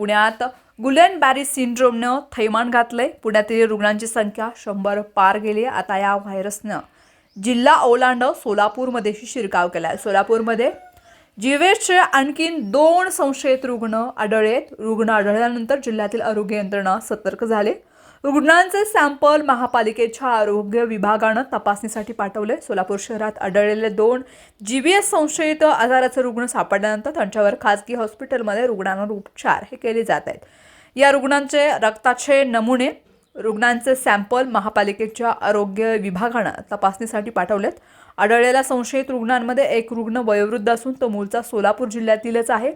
पुण्यात Gulen Barré सिंड्रोमनं थैमान घातलंय. पुण्यातील रुग्णांची संख्या शंभर पार गेली आता या व्हायरसनं जिल्हा ओलांडव सोलापूरमध्येही शिरकाव केला आहे सोलापूरमध्ये जीवेशचे आणखीन दोन संशयित रुग्ण आढळलेत. रुग्ण आढळल्यानंतर जिल्ह्यातील आरोग्य यंत्रणा सतर्क झाले. रुग्णांचे सॅम्पल महापालिकेच्या आरोग्य विभागानं तपासणीसाठी पाठवले. सोलापूर शहरात आढळलेले दोन जी बी एस संशयित आजाराचे रुग्ण सापडल्यानंतर त्यांच्यावर खाजगी हॉस्पिटलमध्ये रुग्णांवर उपचार हे केले जात आहेत. या रुग्णांचे रक्ताचे नमुने रुग्णांचे सॅम्पल महापालिकेच्या आरोग्य विभागानं तपासणीसाठी पाठवलेत. आढळलेल्या संशयित रुग्णांमध्ये एक रुग्ण वयोवृद्ध असून तो मूळचा सोलापूर जिल्ह्यातीलच आहे.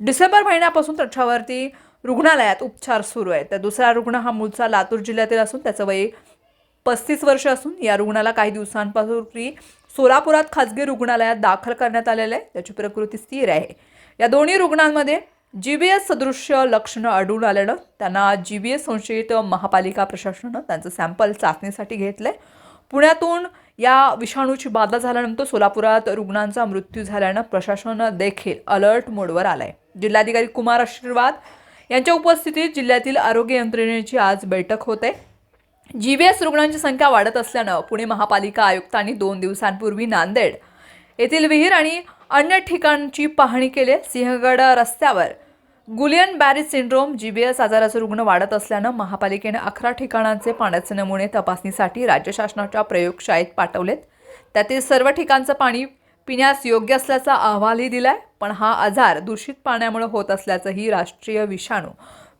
डिसेंबर महिन्यापासून त्याच्यावरती रुग्णालयात उपचार सुरू आहेत. तर दुसरा रुग्ण हा मूळचा लातूर जिल्ह्यातील असून त्याचं वय पस्तीस वर्ष असून या रुग्णाला काही दिवसांपासून सोलापुरात खाजगी रुग्णालयात दाखल करण्यात आलेलं आहे. त्याची प्रकृती स्थिर आहे. या दोन्ही रुग्णांमध्ये जी बी एस सदृश्य लक्षणं आढळून आल्यानं त्यांना जी बी एस संशयित महापालिका प्रशासनानं त्यांचं सॅम्पल चाचणीसाठी घेतलं आहे पुण्यातून या विषाणूची बाधा झाल्यानंतर सोलापुरात रुग्णांचा मृत्यू झाल्यानं प्रशासन देखील अलर्ट मोडवर आलंय. जिल्हाधिकारी कुमार आशीर्वाद यांच्या उपस्थितीत जिल्ह्यातील आरोग्य यंत्रणेची आज बैठक होते. जी बी एस रुग्णांची संख्या वाढत असल्यानं पुणे महापालिका आयुक्तांनी दोन दिवसांपूर्वी नांदेड येथील विहीर आणि अन्य ठिकाणची पाहणी केली. सिंहगड रस्त्यावर Guillain Barre syndrome G B S आजाराचे रुग्ण वाढत असल्यानं महापालिकेने अकरा ठिकाणांचे पाण्याचे नमुने तपासणीसाठी राज्य शासनाच्या प्रयोगशाळेत पाठवलेत. त्यातील सर्व ठिकाणचं पाणी पिण्यास योग्य असल्याचा अहवालही दिलाय पण हा आजार दूषित पाण्यामुळे होत असल्याचंही राष्ट्रीय विषाणू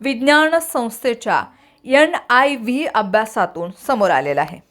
विज्ञान संस्थेच्या एन आय व्ही अभ्यासातून समोर आलेलं आहे.